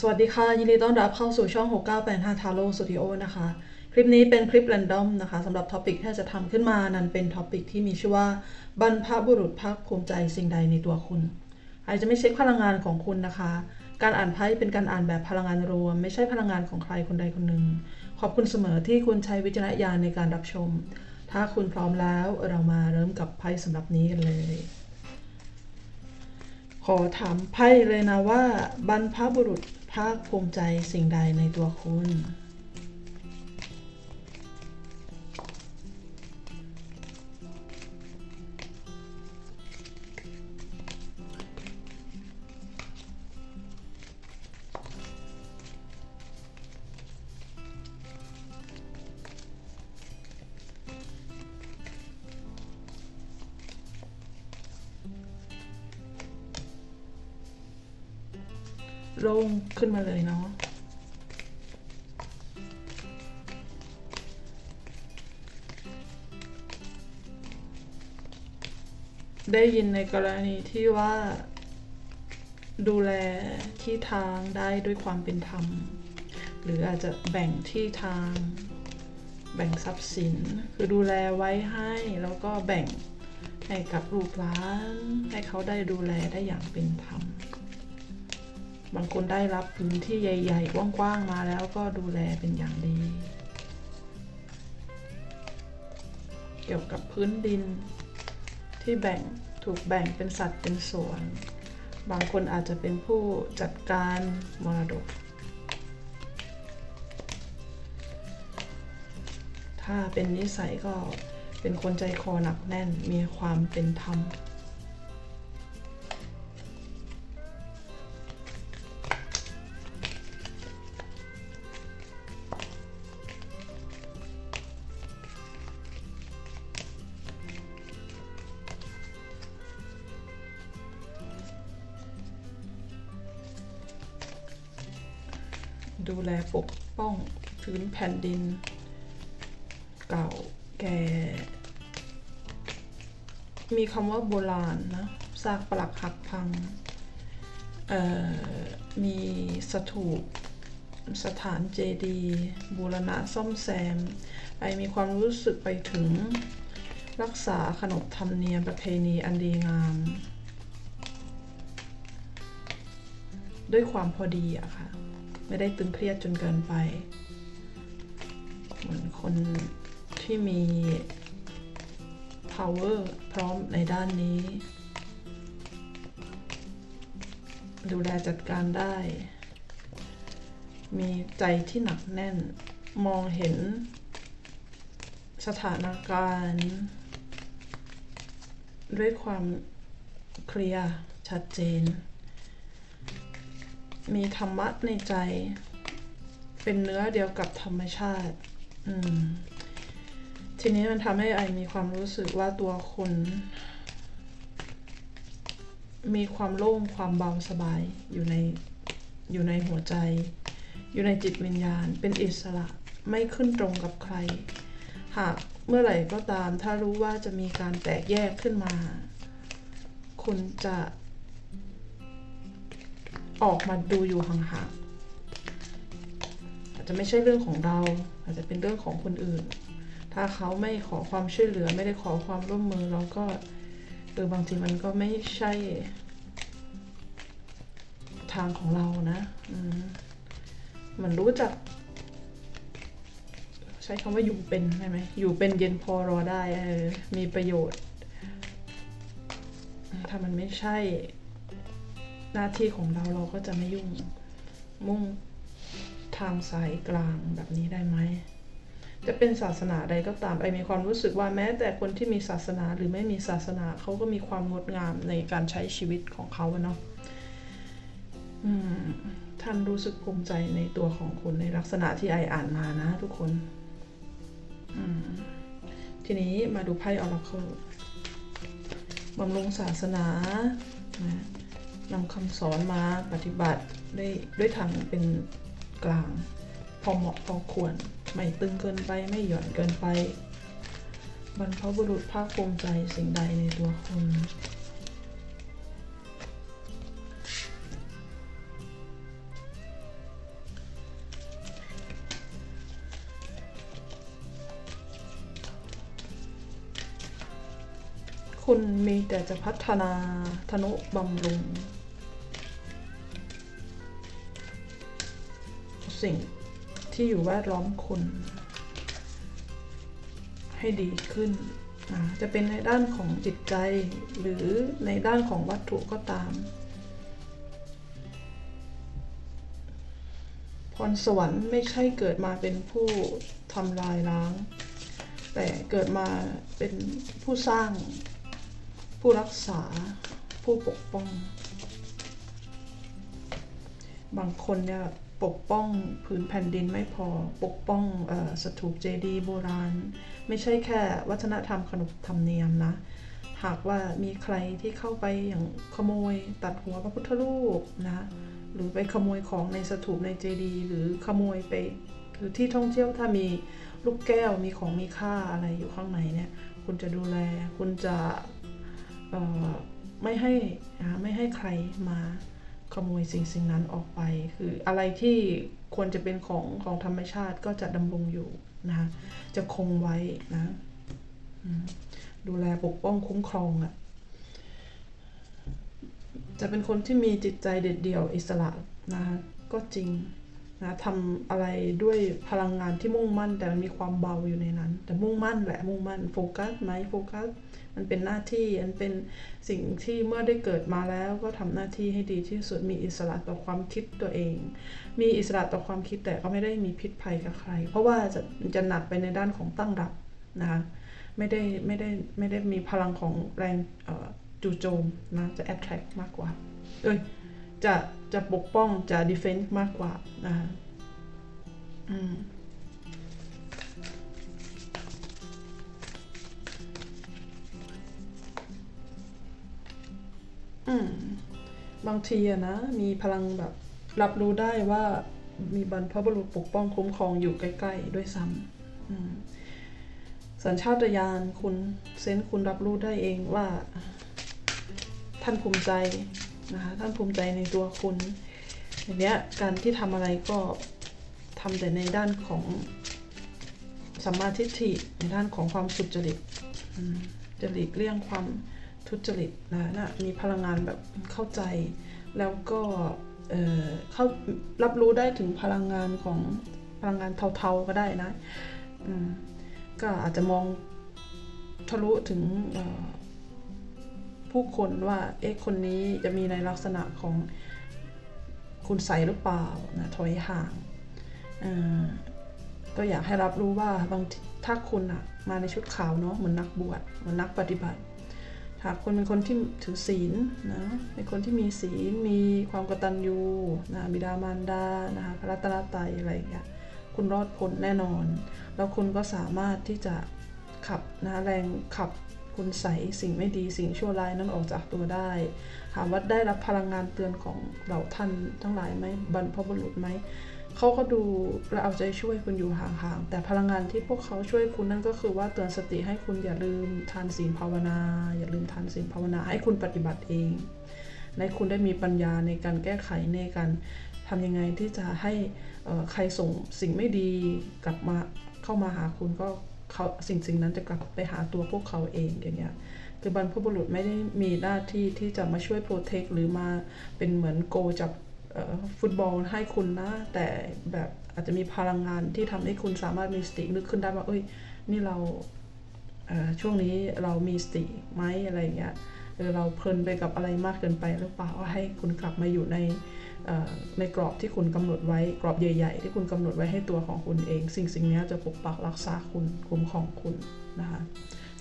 สวัสดีค่ะ ยินดีต้อนรับเข้าสู่ช่อง 6985 t a r o Studio นะคะ คลิปนี้เป็นคลิป r รนดอมนะคะสำหรับท็อปิกที่จะทำขึ้นมานั้นเป็นท็อปิกที่มีชื่อว่า บรรพบุรุษภาคภูมิใจสิ่งใดในตัวคุณ อาจจะไม่เช็คพลังงานของคุณนะคะ การอ่านไพ่เป็นการอ่านแบบพลังงานรวม ไม่ใช่พลังงานของใครคนใดคนหนึ่ง ขอบคุณเสมอที่คุณใช้วิจารณญาณในการรับชม ถ้าคุณพร้อมแล้วเรามาเริ่มกับไพ่สำหรับนี้กันเลยขอถามไพ่เลยนะว่า บรรพบุรุษ ภาคภูมิใจสิ่งใดในตัวคุณ โล่งขึ้นมาเลยเนาะได้ยินในกรณีที่ว่า ดูแลที่ทางได้ด้วยความเป็นธรรม หรืออาจจะแบ่งที่ทาง แบ่งทรัพย์สิน คือดูแลไว้ให้ แล้วก็แบ่งให้กับลูกหลาน ให้เขาได้ดูแลได้อย่างเป็นธรรม บางคนได้รับพื้นที่ใหญ่ ๆ กว้างๆมาแล้วก็ดูแลเป็นอย่างดี เกี่ยวกับพื้นดินที่แบ่งถูกแบ่งเป็นสัดเป็นส่วน บางคนอาจจะเป็นผู้จัดการมรดก ถ้าเป็นนิสัยก็เป็นคนใจคอหนักแน่นมีความเป็นธรรม พื้นแผ่นดิน เก่าแก่ มีคำว่าโบราณนะซากปลักหักพัง มีสถูปสถานเจดีย์บูรณะซ่อมแซม ไอมีความรู้สึกไปถึงรักษาขนบธรรมเนียมประเพณีอันดีงาม ด้วยความพอดีอะค่ะ ไม่ได้ตึงเครียดจนเกินไป เหมือนคนที่มี power พร้อมในด้านนี้ ดูแลจัดการได้ มีใจที่หนักแน่น มองเห็น สถานการณ์ ด้วยความเคลียร์ชัดเจน มีธรรมะในใจ เป็นเนื้อเดียวกับธรรมชาติ ทีนี้มันทำให้ไอมีความรู้สึกว่าตัวคุณมีความโล่งความเบาสบายอยู่ในอยู่ในหัวใจ อยู่ในจิตวิญญาณ เป็นอิสระไม่ขึ้นตรงกับใคร หากเมื่อไหร่ก็ตาม ถ้ารู้ว่าจะมีการแตกแยกขึ้นมา คุณจะออกมาดูอยู่ห่างๆอาจจะไม่ใช่เรื่องของเรา อาจจะเป็นเรื่องของคนอื่น ถ้าเขาไม่ขอความช่วยเหลือไม่ได้ขอความร่วมมือเราก็เออบางทีมันก็ไม่ใช่ทางของเรานะมันรู้จัก ใช้คำว่าอยู่เป็นใช่ไหมอยู่เป็นเย็นพอรอได้เออมีประโยชน์ ถ้ามันไม่ใช่หน้าที่ของเราเราก็จะไม่ยุ่งมุ่ง ทางสายกลางแบบนี้ได้ไหม จะเป็นศาสนาใดก็ตามไอมีความรู้สึกว่าแม้แต่คนที่มีศาสนาหรือไม่มีศาสนาเขาก็มีความงดงามในการใช้ชีวิตของเขาเนาะท่านรู้สึกภูมิใจในตัวของคุณในลักษณะที่ไออ่านมานะทุกคน ทีนี้มาดูไพ่ออราเคิลบำรุงศาสนานำคำสอนมาปฏิบัติได้ด้วยทางเป็น กลาง พอเหมาะพอควร ไม่ตึงเกินไปไม่หย่อนเกินไป บรรพบุรุษภาคภูมิใจสิ่งใดในตัวคุณคุณมีแต่จะพัฒนาธนุบำรุง สิ่งที่อยู่แวดล้อมคุณให้ดีขึ้น จะเป็นในด้านของจิตใจหรือในด้านของวัตถุก็ตาม พรสวรรค์ไม่ใช่เกิดมาเป็นผู้ทำลายล้าง แต่เกิดมาเป็นผู้สร้าง ผู้รักษา ผู้ปกป้อง บางคนเนี่ย ปกป้องผืนแผ่นดินไม่พอ ปกป้องอสถูปเจดีย์โบราณ ไม่ใช่แค่วัฒนธรรมขนบธรรมเนียมนะ หากว่ามีใครที่เข้าไปอย่างขโมยตัดหัวพระพุทธรูปนะ หรือไปขโมยของในสถูปในเจดีย์หรือขโมยไปคือที่ท่องเที่ยวถ้ามีลูกแก้วมีของมีค่าอะไรอยู่ข้างในเนี่ย คุณจะดูแล คุณจะไม่ให้ไม่ให้ใครมา ขโมยสิ่งสิ่งนั้นออกไป คืออะไรที่ควรจะเป็นของของธรรมชาติก็จะดำรงอยู่นะจะคงไว้นะดูแลปกป้องคุ้มครองอะ่ะจะเป็นคนที่มีจิตใจเด็ดเดี่ยวอิสระนะคะก็จริง นะทำอะไรด้วยพลังงานที่มุ่งมั่น แต่มันมีความเบาอยู่ในนั้น แต่มุ่งมั่นแหละมุ่งมั่นโฟกัสไหมโฟกัสมันเป็นหน้าที่มันเป็นสิ่งที่เมื่อได้เกิดมาแล้วก็ทำหน้าที่ให้ดีที่สุดมีอิสระต่อความคิดตัวเอง มีอิสระต่อความคิดแต่ก็ไม่ได้มีพิษภัยกับใคร เพราะว่าจะจะหนักไปในด้านของตั้งรับนะคะไม่ได้ไม่ได้ไม่ได้มีพลังของแรงจู่โจมนะจะ attract มากกว่าเอ้ย จะจะปกป้องจะ defense มากกว่านะคะอืมอืมบางทีอะนะ มีพลังแบบรับรู้ได้ว่ามีบรรพบุรุษปกป้องคุ้มครองอยู่ใกล้ ๆ ด้วยซ้ำสัญชาตญาณคุณเซนคุณรับรู้ได้เองว่า ท่านภูมิใจ นะคะท่านภูมิใจในตัวคุณอย่างเนี้ยการที่ทำอะไรก็ทำแต่ในด้านของสัมมาทิฏฐิในด้านของความสุจริตจะหลีกเลี่ยงความทุจริตนะนะมีพลังงานแบบเข้าใจ แล้วก็เข้ารับรู้ได้ถึงพลังงานของพลังงานเทาๆก็ได้นะก็อาจจะมองทะลุถึง ผู้คนว่า เอ๊ะ คนนี้จะมีในลักษณะของคุณใสหรือเปล่านะถอยห่างก็อยากให้รับรู้ว่าบางถ้าคุณอะมาในชุดขาวเนาะเหมือนนักบวชเหมือนนักปฏิบัติหากคุณเป็นคนที่ถือศีลนะเป็นคนที่มีศีลมีความกตัญญูนะบิดามารดานะคะพระรัตนตรัยอะไรอย่างเงี้ยคุณรอดพ้นแน่นอน แล้วคุณก็สามารถที่จะขับนะแรงขับ คุณใสสิ่งไม่ดีสิ่งชั่วร้ายนั้นออกจากตัวได้ ถามว่าได้รับพลังงานเตือนของเหล่าท่านทั้งหลายไหมบรรพบุรุษไหมเขาก็ดูและเอาใจช่วยคุณอยู่ห่างๆ แต่พลังงานที่พวกเขาช่วยคุณนั่นก็คือว่าเตือนสติให้คุณอย่าลืมทานศีลภาวนา อย่าลืมทานศีลภาวนาให้คุณปฏิบัติเองในคุณได้มีปัญญาในการแก้ไขในการทำยังไงที่จะให้ใครส่งสิ่งไม่ดีกลับมาเข้ามาหาคุณก็ เขาสิ่งสิ่งนั้นจะกลับไปหาตัวพวกเขาเองอย่างเงี้ยคือบรรพบุรุษไม่ได้มีหน้าที่ที่จะมาช่วยโปรเทคหรือมาเป็นเหมือนโกจับฟุตบอลให้คุณนะ แต่แบบอาจจะมีพลังงานที่ทำให้คุณสามารถมีสตินึกขึ้นได้ว่าเอ้ย นี่เราช่วงนี้เรามีสติไหมอะไรเงี้ยหรือเราเพลินไปกับอะไรมากเกินไปหรือเปล่าให้คุณกลับมาอยู่ใน ในกรอบที่คุณกำหนดไว้กรอบใหญ่ ๆ ที่คุณกำหนดไว้ให้ตัวของคุณเอง สิ่งสิ่งนี้จะปกปักรักษาคุณคุ้มของคุณนะคะ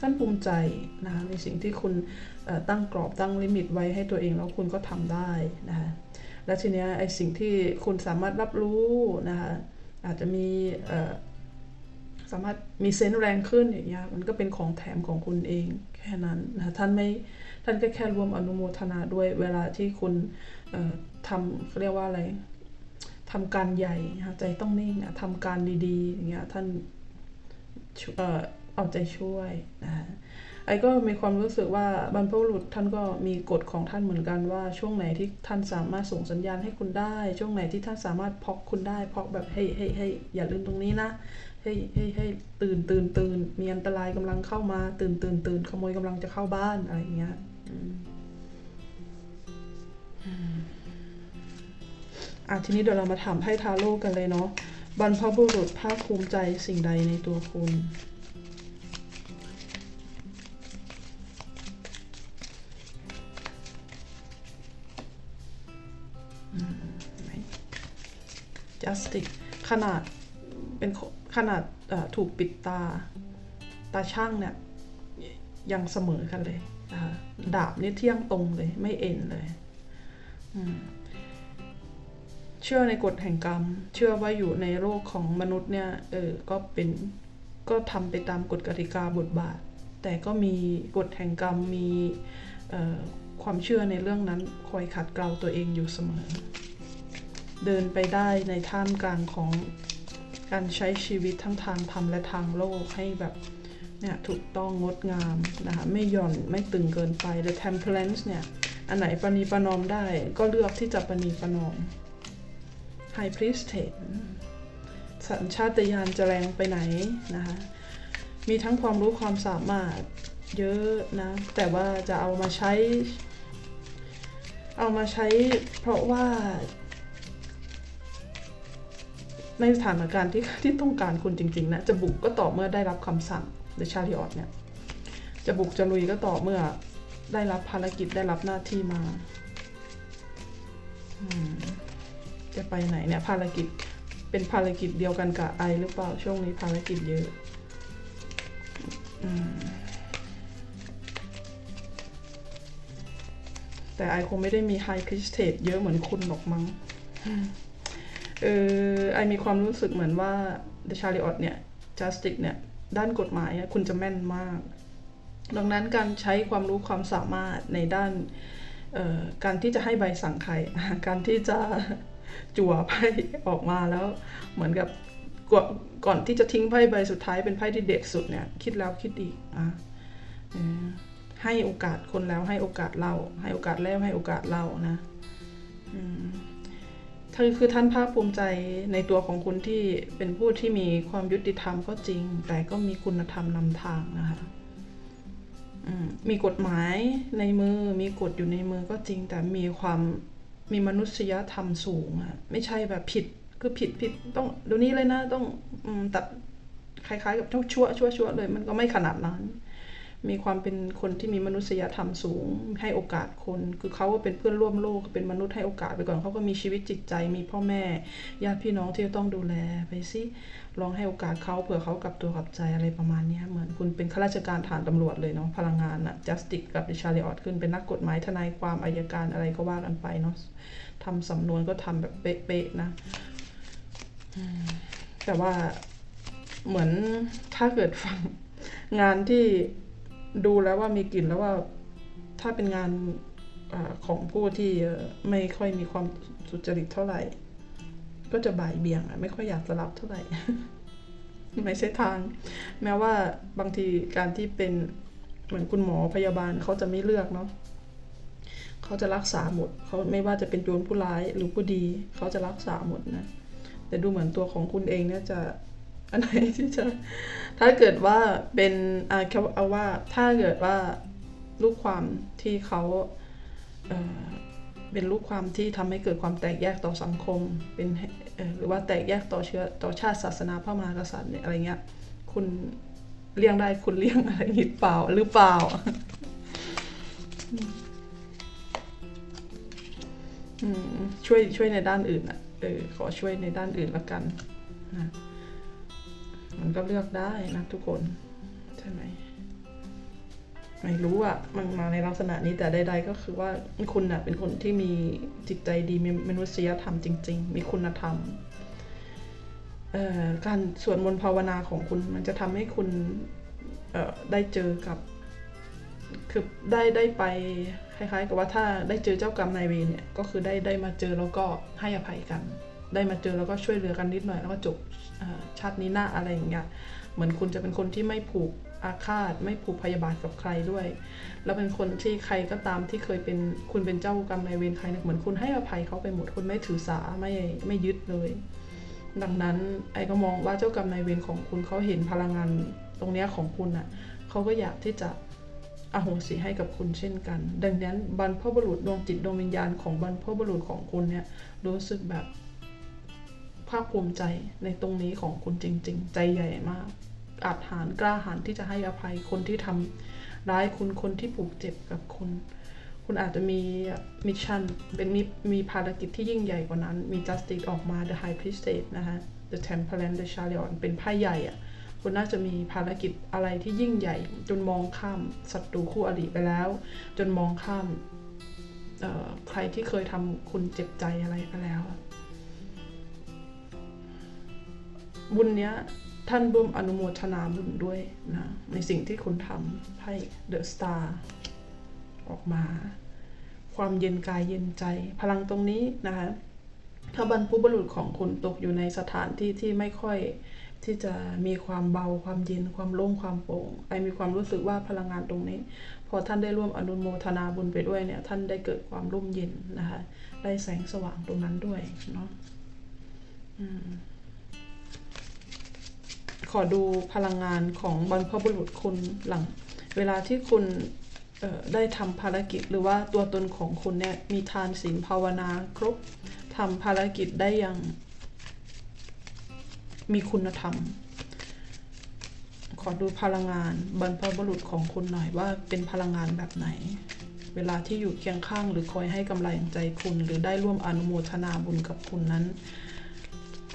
ท่านภูมิใจนะคะในสิ่งที่คุณตั้งกรอบตั้งลิมิตไว้ให้ตัวเองแล้วคุณก็ทำได้นะคะแล้วทีนี้ไอสิ่งที่คุณสามารถรับรู้นะคะอาจจะมีสามารถมีเซนส์แรงขึ้นอย่างเงี้ยมันก็เป็นของแถมของคุณเองแค่นั้นนะท่านไม่ท่านก็แค่รวมอนุโมทนาด้วยเวลาที่คุณ ทำเขาเรียกว่าอะไรทำการใหญ่ใจต้องนิ่งทำการดีๆอย่างเงี้ยท่านเอาใจช่วยนะไอ้ก็มีความรู้สึกว่าบรรพบุรุษท่านก็มีกฎของท่านเหมือนกันว่าช่วงไหนที่ท่านสามารถส่งสัญญาณให้คุณได้ ช่วงไหนที่ท่านสามารถพอกคุณได้พอกแบบให้ให้ให้อย่าลืมตรงนี้นะให้ให้ให้ตื่นตื่นตื่นมีอันตรายกำลังเข้ามา ตื่นตื่นตื่นขโมยกำลังจะเข้าบ้านอะไรอย่างเงี้ย อะทีนี้เดี๋ยวเรามาถามไพ่ทาโร่กันเลยเนาะบรรพบุรุษภาคภูมิใจสิ่งใดในตัวคุณ justice ขนาดเป็นขนาดถูกปิดตา ตาช่างเนี่ย ยังเสมอกันเลยนะคะดาบนี่เที่ยงตรงเลย ไม่เอ็นเลย อืม เชื่อในกฎแห่งกรรม เชื่อว่าอยู่ในโลกของมนุษย์เนี่ย เออ ก็เป็นก็ทำไปตามกฎกติกาบทบาท แต่ก็มีกฎแห่งกรรมมีความเชื่อในเรื่องนั้นคอยขัดเกลาตัวเองอยู่เสมอ เดินไปได้ในท่ามกลางของการใช้ชีวิตทั้งทางธรรมและทางโลกให้แบบเนี่ยถูกต้องงดงามนะคะไม่หย่อนไม่ตึงเกินไปและ temperance เนี่ย อันไหนประนีประนอมได้ก็เลือกที่จะประนีประนอม High Priestess สัญชาตญาณจะแรงไปไหนนะคะ มีทั้งความรู้ความสามารถเยอะนะ แต่ว่าจะเอามาใช้ เอามาใช้เพราะว่า ในสถานการณ์ที่ที่ต้องการคุณจริง ๆ นะ จะบุกก็ต่อเมื่อได้รับคำสั่งหรือชาลิออตเนี่ย จะบุกจะลุยก็ต่อเมื่อได้รับภารกิจได้รับหน้าที่มา อืม จะไปไหนเนี่ยภารกิจเป็นภารกิจเดียวกันกับไอหรือเปล่าช่วงนี้ภารกิจเยอะอมแต่ไอคงไม่ได้มีไฮคริสเทตเยอะเหมือนคุณหรอกมั้งเออไอมีความรู้สึกเหมือนว่า The Chariot เนี่ย Justice เนี่ยด้านกฎหมายคุณจะแม่นมาก ดังนั้นการใช้ความรู้ความสามารถในด้านการที่จะให้ใบสั่งใคร การที่จะ จั่วไพ่ออกมาแล้วเหมือนกับก่อนก่อนที่จะทิ้งไพ่ใบสุดท้ายเป็นไพ่ที่เด็ดสุดเนี่ยคิดแล้วคิดอีกอะให้โอกาสคนแล้วให้โอกาสเราให้โอกาสแล้วให้โอกาสเรานะอืมคือคือท่านภาคภูมิใจในตัวของคุณที่เป็นผู้ที่มีความยุติธรรมก็จริง แต่ก็มีคุณธรรมนำทางนะคะมีกฎหมายในมือมีกฎอยู่ในมือก็จริง แต่มีความ มีมนุษยธรรมสูงอะไม่ใช่แบบผิดคือผิดผิดต้องเดี๋ยวนี้เลยนะต้องอตัดคล้ายๆ กับชั่วชั่วชั่วเลย มันก็ไม่ขนาดนั้น มีความเป็นคนที่มีมนุษยธรรมสูง ให้โอกาสคน คือเขาก็เป็นเพื่อนร่วมโลกเป็นมนุษย์ให้โอกาสไปก่อนเขาก็มีชีวิตจิตใจ มีพ่อแม่ญาติพี่น้องที่จะต้องดูแลไปสิลองให้โอกาสเขาเผื่อเขากลับตัวกลับใจอะไรประมาณนี้เหมือนคุณเป็นข้าราชการฐานตำรวจเลยเนาะพลังงานอะจัสติกกับดิชาริออตขึ้นเป็นนักกฎหมายทนายความอายการอะไรก็ว่ากันไปเนาะทำสำนวนก็ทำแบบเป๊ะๆนะแต่ว่าเหมือนถ้าเกิดฟังงานที่ ดูแล้วว่ามีกลิ่นแล้วว่าถ้าเป็นงานอของผู้ที่ไม่ค่อยมีความสุจริตเท่าไหร่ ก็จะบ่ายเบี่ยงไม่ค่อยอยากจะรับเท่าไหร่ไม่ใช่ทาง แม้ว่าบางทีการที่เป็นเหมือนคุณหมอพยาบาลเขาจะไม่เลือกเนาะเขาจะรักษาหมดเขาไม่ว่าจะเป็นโจรผู้ร้ายหรือผู้ดี เขาจะรักษาหมดนะแต่ดูเหมือนตัวของคุณเองเนี่ยจะ อันไหนที่จะถ้าเกิดว่าเป็นอาเอาว่าถ้าเกิดว่าลูกความที่เขาเเป็นลูกความที่ทำให้เกิดความแตกแยกต่อสังคมเป็นหรือว่าแตกแยกต่อเชื้อต่อชาติศาสนาพระมหากษัตริย์เนี่ยอะไรเงี้ยคุณเลี้ยงได้คุณเลี้ยงอะไรหรือเปล่าหรือเปล่าช่วยช่วยในด้านอื่นอะเออขอช่วยในด้านอื่นละกันนะ มันก็เลือกได้นะทุกคนใช่ไหมไม่รู้อะมันมาในลักษณะนี้แต่ใดๆก็คือว่าคุณอะเป็นคนที่มีจิตใจดีมีมนุษยธรรมจริง ๆ มีคุณธรรมการสวดมนต์ภาวนาของคุณมันจะทำให้คุณได้เจอกับคือได้ได้ไปคล้ายๆกับว่าถ้าได้เจอเจ้ากรรมนายเวรเนี่ยก็คือได้ได้มาเจอแล้วก็ให้อภัยกัน ได้มาเจอแล้วก็ช่วยเหลือกันนิดหน่อย แล้วก็จบชาตินี้หน้าอะไรอย่างเงี้ยเหมือนคุณจะเป็นคนที่ไม่ผูกอาฆาต ไม่ผูกพยาบาทกับใครด้วย แล้วเป็นคนที่ใครก็ตามที่เคยเป็นคุณเป็นเจ้ากรรมนายเวรใครเนี่ยเหมือนคุณให้อภัยเขาไปหมดคุณไม่ถือสาไม่ไม่ยึดเลย ดังนั้นไอ้ก็มองว่าเจ้ากรรมนายเวรของคุณเขาเห็นพลังงานตรงเนี้ยของคุณอะเขาก็อยากที่จะอโหสิให้กับคุณเช่นกัน ดังนั้นบรรพบุรุษดวงจิตดวงวิญญาณของบรรพบุรุษของคุณเนี่ยรู้สึกแบบาคภูมิใจในตรงนี้ของคุณจริง ๆ ใจใหญ่มาก อาจหารกล้าหาญที่จะให้อภัยคนที่ทำร้ายคุณคนที่ผูกเจ็บกับคุณ คุณอาจจะมีมิชชั่นเป็นมีมีภารกิจที่ยิ่งใหญ่กว่านั้น มี justice ออกมา the high priestess นะคะ the temperance the chariot เป็นไพ่ใหญ่อะคุณน่าจะมีภารกิจอะไรที่ยิ่งใหญ่ จนมองข้ามศัตรูคู่อริไปแล้ว จนมองข้ามใครที่เคยทำคุณเจ็บใจอะไรไปแล้ว บุญเนี้ยท่านร่วมอนุโมทนาบุญด้วยนะ ในสิ่งที่คุณทำไพ่ The Star ออกมา ความเย็นกายเย็นใจ พลังตรงนี้นะคะถ้าบรรพบุรุษของคุณตกอยู่ในสถานที่ที่ไม่ค่อยที่จะมีความเบาความเย็นความโล่งความโปร่งไอมีความรู้สึกว่าพลังงานตรงนี้ พอท่านได้ร่วมอนุโมทนาบุญไปด้วยเนี่ย ท่านได้เกิดความร่มเย็นนะคะ ได้แสงสว่างตรงนั้นด้วยเนาะอืม อดูพลังงานของบรรพบุรุษคุณหลัง เวลาที่คุณได้ทำภารกิจหรือว่าตัวตนของคุณเนี่ยมีทานศีลภาวนาครบทำภารกิจได้อย่างมีคุณธรรม ขอดูพลังงานบรรพบุรุษของคุณหน่อยว่าเป็นพลังงานแบบไหน เวลาที่อยู่เคียงข้างหรือคอยให้กำลังใจคุณ หรือได้ร่วมอนุโมทนาบุญกับคุณนั้น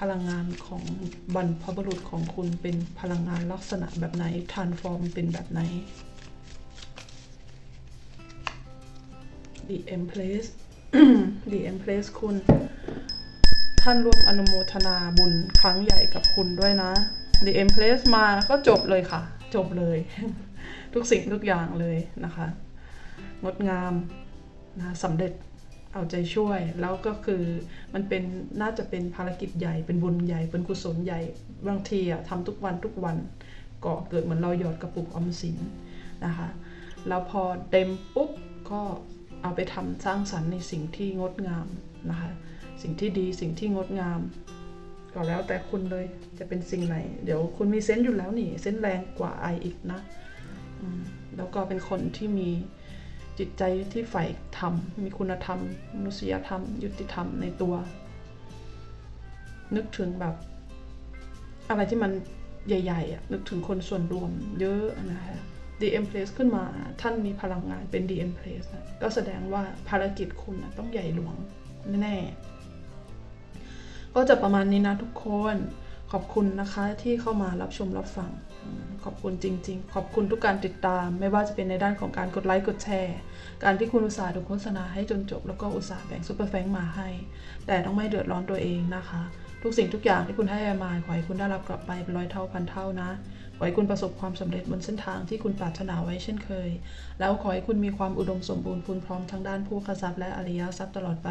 พลังงานของบรรพบุรุษของคุณเป็นพลังงานลักษณะแบบไหนทานฟอร์มเป็นแบบไหน The Empress The Empress คุณ ท่านร่วมอนุโมทนาบุญครั้งใหญ่กับคุณด้วยนะ The Empress มาก็จบเลยค่ะ จบเลย ทุกสิ่งทุกอย่างเลยนะคะ งดงามนะสำเร็จ เอาใจช่วย แล้วก็คือมันเป็นน่าจะเป็นภารกิจใหญ่เป็นบุญใหญ่เป็นกุศลใหญ่บางทีอะทำทุกวันทุกวันก็เกิดเหมือนเราหยอดกระปุกออมสินนะคะแล้วพอเต็มปุ๊บก็เอาไปทำสร้างสรรค์ในสิ่งที่งดงามนะคะสิ่งที่ดีสิ่งที่งดงามก็แล้วแต่คุณเลยจะเป็นสิ่งไหน เดี๋ยวคุณมีเซนต์อยู่แล้วนี่เซนต์แรงกว่าไออีกนะแล้วก็เป็นคนที่มี จิตใจที่ใฝ่ธรรม มีคุณธรรม มนุษยธรรม ยุติธรรมในตัว นึกถึงแบบ อะไรที่มันใหญ่ๆอะนึกถึงคนส่วนรวมเยอะนะคะ The Empress ขึ้นมาท่านมีพลังงานเป็น The Empress นะก็แสดงว่าภารกิจคุณนะต้องใหญ่หลวงแน่ๆก็จะประมาณนี้นะทุกคน ขอบคุณนะคะที่เข้ามารับชมรับฟัง ขอบคุณจริง ๆ ขอบคุณทุกการติดตาม ไม่ว่าจะเป็นในด้านของการกดไลค์กดแชร์ การที่คุณอุตส่าห์ดูโฆษณาให้จนจบ แล้วก็อุตส่าห์แบ่งซุปเปอร์แฟงมาให้ แต่ต้องไม่เดือดร้อนตัวเองนะคะ ทุกสิ่งทุกอย่างที่คุณให้มาขอให้คุณได้รับกลับไปเป็นร้อยเท่าพันเท่านะขอให้คุณประสบความสำเร็จบนเส้นทางที่คุณปรารถนาไว้เช่นเคย แล้วขอให้คุณมีความอุดมสมบูรณ์พูนพร้อมทั้งด้านผู้ค้าทรัพย์และอริยทรัพย์ตลอดไป